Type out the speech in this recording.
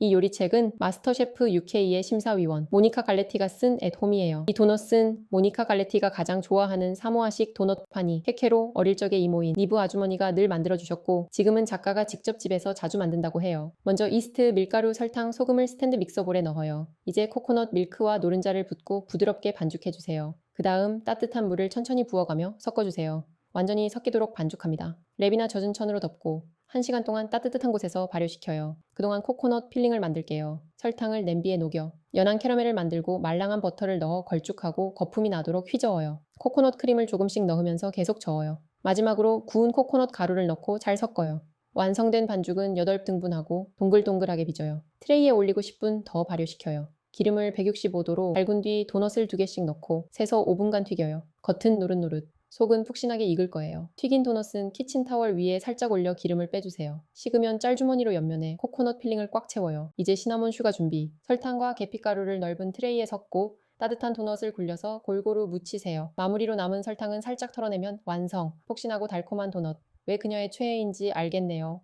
이 요리책은 마스터셰프 UK의 심사위원 모니카 갈레티가 쓴 앳홈이에요. 이 도넛은 모니카 갈레티가 가장 좋아하는 사모아식 도넛파니 케케로 어릴 적의 이모인 니브 아주머니가 늘 만들어주셨고 지금은 작가가 직접 집에서 자주 만든다고 해요. 먼저 이스트, 밀가루, 설탕, 소금을 스탠드 믹서볼에 넣어요. 이제 코코넛 밀크와 노른자를 붓고 부드럽게 반죽해주세요. 그 다음 따뜻한 물을 천천히 부어가며 섞어주세요. 완전히 섞이도록 반죽합니다. 랩이나 젖은 천으로 덮고 1시간 동안 따뜻한 곳에서 발효시켜요. 그동안 코코넛 필링을 만들게요. 설탕을 냄비에 녹여 연한 캐러멜을 만들고 말랑한 버터를 넣어 걸쭉하고 거품이 나도록 휘저어요. 코코넛 크림을 조금씩 넣으면서 계속 저어요. 마지막으로 구운 코코넛 가루를 넣고 잘 섞어요. 완성된 반죽은 8등분하고 동글동글하게 빚어요. 트레이에 올리고 10분 더 발효시켜요. 기름을 165도로 달군 뒤 도넛을 2개씩 넣고 세서 5분간 튀겨요. 겉은 노릇노릇, 속은 푹신하게 익을 거예요. 튀긴 도넛은 키친타월 위에 살짝 올려 기름을 빼주세요. 식으면 짤주머니로 옆면에 코코넛 필링을 꽉 채워요. 이제 시나몬 슈가 준비. 설탕과 계피가루를 넓은 트레이에 섞고 따뜻한 도넛을 굴려서 골고루 묻히세요. 마무리로 남은 설탕은 살짝 털어내면 완성. 폭신하고 달콤한 도넛. 왜 그녀의 최애인지 알겠네요.